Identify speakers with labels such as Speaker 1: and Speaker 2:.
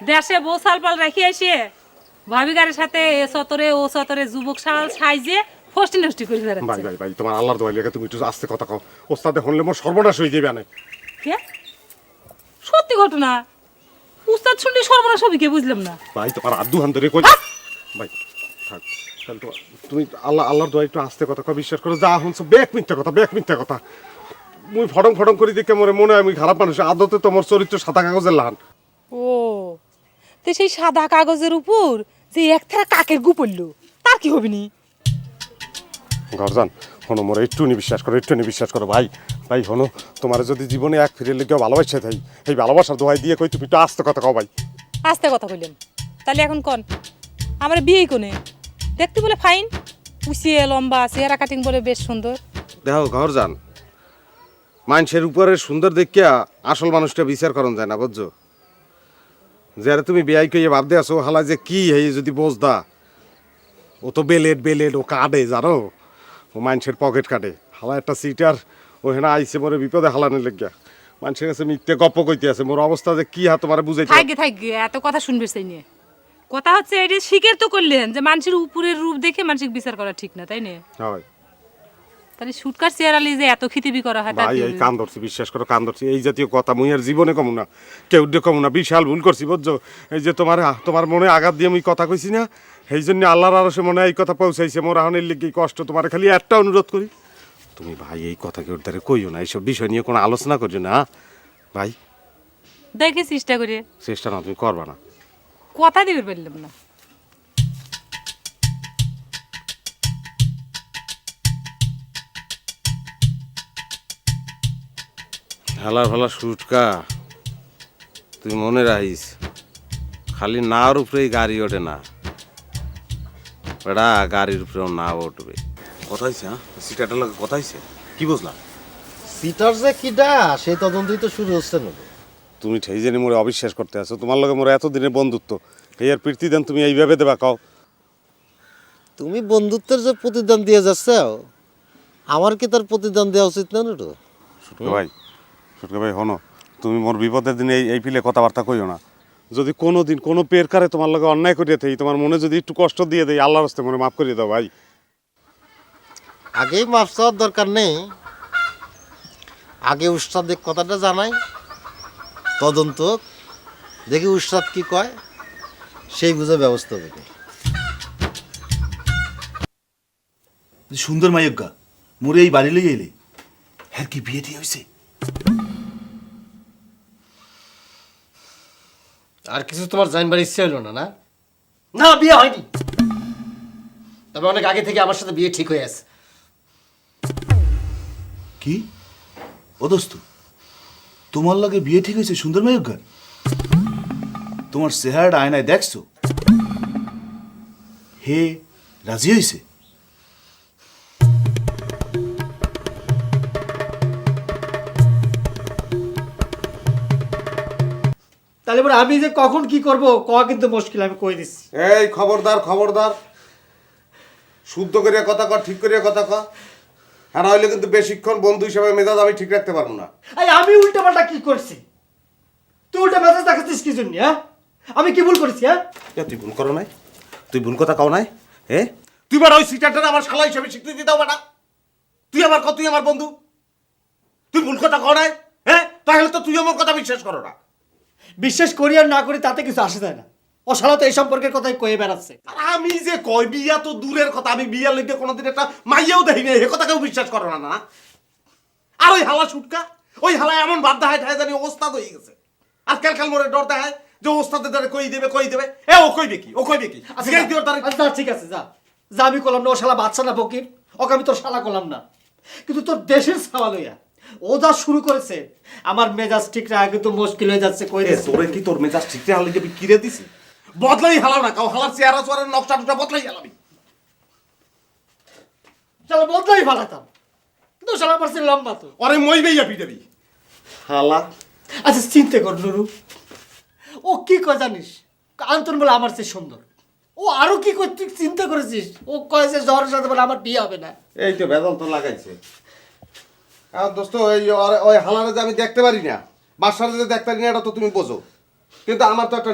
Speaker 1: দেশে বউ সালপাল রেখে এসে ভাবিকারের সাথে এ সতরে ও সতরে যুবক সাল সাইজে ফষ্টি নষ্টি করে
Speaker 2: ভাই
Speaker 1: বেড়াচ্ছে।
Speaker 2: ভাই ভাই তোমার আল্লাহর দোয়াই লেগে তুমি একটু আস্তে কথা কও। ওস্তাদে হনলে মোর সর্বনাশ হয়ে যাবে না
Speaker 1: কে? সত্যি ঘটনা। উস্তাদ শুনলে সর্বনাশ হবে কে বুঝলাম না।
Speaker 2: ভাই তোমার আদু হান ধরে কই ভাই থাক তাহলে তোমার তুমি আল্লাহ আল্লাহর দোয়াই একটু আস্তে কথা কও বিশ্বাস করো যা শুনছো বেক মিথ্যা কথা বেক মিথ্যা কথা। মুই ফটং ফটং করে দেখে মরে মনে হয় আমি খারাপ মানুষ আদতে তোমার চরিত্র সাদা কাগজের লাহান।
Speaker 1: ও তো সেই সাদা কাগজের উপর যে একথারা কাকের গু পড়ল তার কি হবে নি?
Speaker 2: ঘরজান হনো মোরে একটু নি বিশ্বাস করো একটু নি বিশ্বাস করো ভাই। ভাই হনো তোমার যদি জীবনে এক ফিরে লেগে ভালোবাসা থাই এই ভালোবাসার দোয়াই দিয়ে কই তুমি একটু আস্তে কথা কও ভাই।
Speaker 1: আস্তে কথা কইলেন। তাহলে এখন কন? আমার বিয়ে কোনে? দেখতে বলে ফাইন। উচিয়ে লম্বা চেহারা কাটিং বলে বেশ সুন্দর।
Speaker 2: দেখো ঘর যান মানুষের উপরে সুন্দর দেখিয়া আসল মানুষটা বিচার করন যায় না বুঝছ? যারা তুমি বিয়াই কইয়ে ভাবতে আসো হালা যে কি হে যদি বোঝদা। ও তো বেলেট বেলেট ও কাটে জানো? ও মানুষের পকেট কাটে হালা একটা সিটার ও হেনা আইসে মোরে বিপদে হালানের লেগিয়া। মানুষের কাছে মিথ্যে গপ্প কইতে আছে মোর অবস্থা যে কি হা তোমার বুঝাইতে
Speaker 1: থাকবে থাকবে এত কথা শুনবে সেই নিয়ে। কথা হচ্ছে এটা স্বীকার তো করলেন যে মানুষের উপরের রূপ দেখে মানুষের বিচার করা ঠিক না তাই না?
Speaker 2: হয়।
Speaker 1: তাহলে শুটকার চেয়ারালি যে এত খিতিবি করা হয়
Speaker 2: ভাই এই কান ধরছি বিশ্বাস করো কান ধরছি। এই জাতীয় কথা মুই আর জীবনে কমু না। কেউ দিয়ে কমু না বিশাল ভুল করছি বুঝছ? এই যে তোমার তোমার মনে আঘাত দিয়ে আমি কথা কইছি না সেই জন্য আল্লাহর আরও সে মনে হয় এই কথা পৌঁছাইছে মোর আহনের লিগে কষ্ট। তোমার খালি একটা অনুরোধ করি তুমি ভাই এই কথা কেউ দ্বারা কইও না এইসব বিষয় নিয়ে কোনো আলোচনা করছ না ভাই।
Speaker 1: দেখে চেষ্টা করি।
Speaker 2: চেষ্টা না তুমি করবা না।
Speaker 1: কথা দিবে পারলাম না।
Speaker 2: হেলার ফেলা সুটকা। তুই মনে রাখিস খালি নাওর উপরেই গাড়ি ওঠে না। বেড়া গাড়ির উপরেও না উঠবে। কথা হ্যাঁ? সিটাটার লাগে কথা হয়েছে কি বুঝলা?
Speaker 3: সিটার যে কিডা সেই তদন্তই তো শুরু হচ্ছে না।
Speaker 2: তুমি সেই জানি মোরে অবিশ্বাস করতে আছো। তোমার লগে মোরে এতদিনের বন্ধুত্ব এই আর প্রীতি দেন তুমি এইভাবে দেবা কাও।
Speaker 3: তুমি বন্ধুত্বের যে প্রতিদান দিয়ে যাচ্ছ আমার কি তার প্রতিদান দেওয়া উচিত না তো
Speaker 2: ভাই সুটকে ভাই হনো তুমি মোর বিপদের দিনে এই এই পিলে কথাবার্তা কইও না। যদি কোনো দিন কোনো পের কারে তোমার লগে অন্যায় করিয়ে থাকি তোমার মনে যদি একটু কষ্ট দিয়ে দেয় আল্লাহর হস্তে মনে মাফ করিয়ে দাও ভাই।
Speaker 3: আগেই মাফ চাওয়ার দরকার নেই। আগে উস্তাদের কথাটা জানাই তদন্ত দেখি উস্তাদ কি কয় সেই বুঝে ব্যবস্থা হবে
Speaker 4: সুন্দর মায়জ্ঞা মোরে এই বাড়ি লই এলে। হ্যাঁ কি বিয়ে দিয়ে হয়েছে
Speaker 3: আর কিছু তোমার জানবার ইচ্ছে হলো না না?
Speaker 5: না বিয়ে হয়নি। তবে অনেক আগে থেকে আমার সাথে বিয়ে ঠিক হয়ে আছে।
Speaker 4: কি? ও দোস্ত তোমার লগে বিয়ে ঠিক হয়েছে সুন্দর মায়জ্ঞার তোমার চেহারাটা আয়নায় দেখছ? হে রাজি হয়েছে
Speaker 5: তাহলে এবার আমি যে কখন কি করব কয়া কিন্তু মুশকিল আমি কই দিচ্ছি।
Speaker 2: এই খবরদার খবরদার। শুদ্ধ করিয়া কথা কর ঠিক করিয়া কথা কর। হ্যাঁ নইলে কিন্তু বেশিক্ষণ বন্ধু হিসেবে মেজাজ আমি ঠিক রাখতে পারব না।
Speaker 5: এই আমি উল্টা পাল্টা কি করছি? তুই উল্টা মেজাজ দেখাচ্ছিস কি জন্য হ্যাঁ? আমি কি ভুল করেছি হ্যাঁ?
Speaker 2: এ, তুই ভুল করো নাই। তুই ভুল কথা কও নাই এ? তুই বার ওই সিটারটা আমার শালা হিসেবে স্বীকৃতি দাও বেটা তুই আমার কত তুই আমার বন্ধু? তুই ভুল কথা কও নাই হ্যাঁ? তাহলে তো তুই আমার কথা বিশ্বাস করো না।
Speaker 5: বিশ্বাস করি আর না করি তাতে কিছু আসে যায় না। ও শালা তো এই সম্পর্কের কথাই কয়ে বেড়াচ্ছে।
Speaker 2: আর আমি যে কই বিয়া তো দূরের কথা আমি বিয়ার লইতে কোনোদিন একটা মাইয়াও দেখি নাই এ কথা কেউ বিশ্বাস করো না না। আর ওই হালা ছুটকা ওই হালা এমন বাদ দেখায় ঠায় জানি ওস্তাদ হয়ে গেছে। আর কাল কাল মোরে ডর দেখায় যে ওস্তাদের দ্বারা কই দেবে কই দেবে। এ ও কইবে কি ও কইবে কি?
Speaker 5: আচ্ছা আচ্ছা, ঠিক আছে যা। যা আমি করলাম না ও শালা বাচ্চা না ফকির। ওকে আমি তোর শালা করলাম না। কিন্তু তোর দেশের সাওয়া লইয়া ও যা শুরু করেছে আমার মেজাজ ঠিক রাখা কিন্তু মুশকিল হয়ে যাচ্ছে কই
Speaker 2: তোরে কি তোর মেজাজ ঠিক কিরে দিছি? বদলাই হালাও না কাও হালার চেহারা নকশা বদলাই হালাবি।
Speaker 5: চলো বদলাই ফালাতাম কিন্তু শালা লম্বা তো।
Speaker 2: ওরে মই বেইয়া পিটাবি হালা।
Speaker 5: আচ্ছা চিন্তা কর নুরু। ও কি কয় জানিস? আন্তন বলে আমার চেয়ে সুন্দর। ও আরও কি কয় তুই চিন্তা করেছিস? ও কয় যে জ্বরের সাথে বলে আমার বিয়ে হবে না।
Speaker 2: এই তো বেদল তো লাগাইছে। আর দোস্ত ওই ওই হালারে যে আমি দেখতে পারি না, বাসারে যে দেখতে পারি না, এটা তো তুমি বোঝো। কিন্তু আমার তো একটা